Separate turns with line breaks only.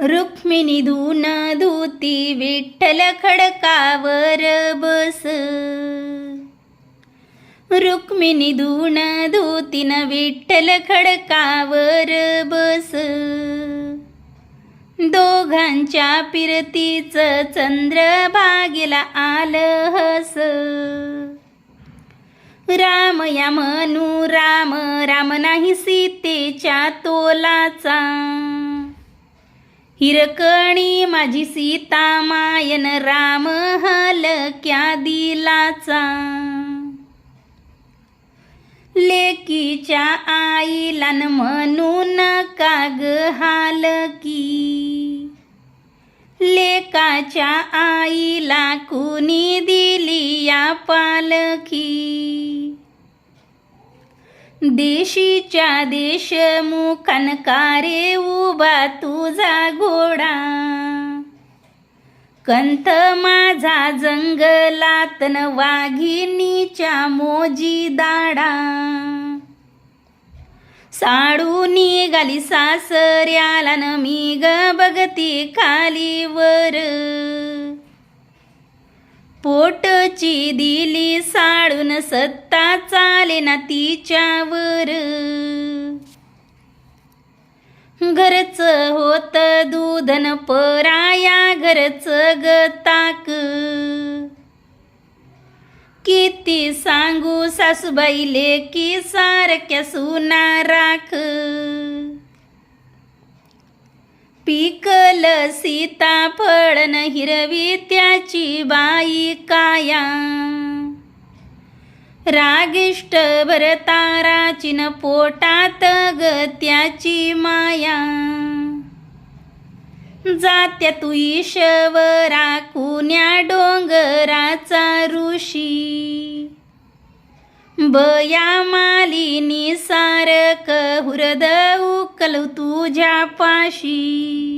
रुक्मिणी धून धुती विठ्ठल खडकावर बस रुक्मिणी धून धुतीन विठ्ठल खडकावर बस दोघांच्या पिरतीच चंद्र भागेला आलं हस राम या म्हणू राम राम नाही सीतेच्या तोलाचा हिरकणी माझी सीता मायन राम हलक्या दिलाचा. लेकीच्या आईला म्हणून काग हालकी लेकाच्या आईला कुणी दिली या पालखी? देशीच्या देशमुखान मुखनकारे उभा तुझा घोडा. कंथ माझा जंगलातन वाघिणीच्या मोजी दाडा. साडू निघाली सासऱ्याला न मी ग बघती खालीवर पोटची दिली साडून सत्ता चाले ना तिच्यावर. घरच होत दूधन पराया घरच गताक किती सांगू सासूबाईले की सारख्या सुना राख. पिकल सीताफळ न हिरवी त्याची बाई काया. रागिष्ट भरताराची न पोटात ग त्याची माया. जात्या तू ईशवरा कुण्या डोंगराचा ऋषी. बया मालिनी सारक हुरद उकल तुझ्या पाशी.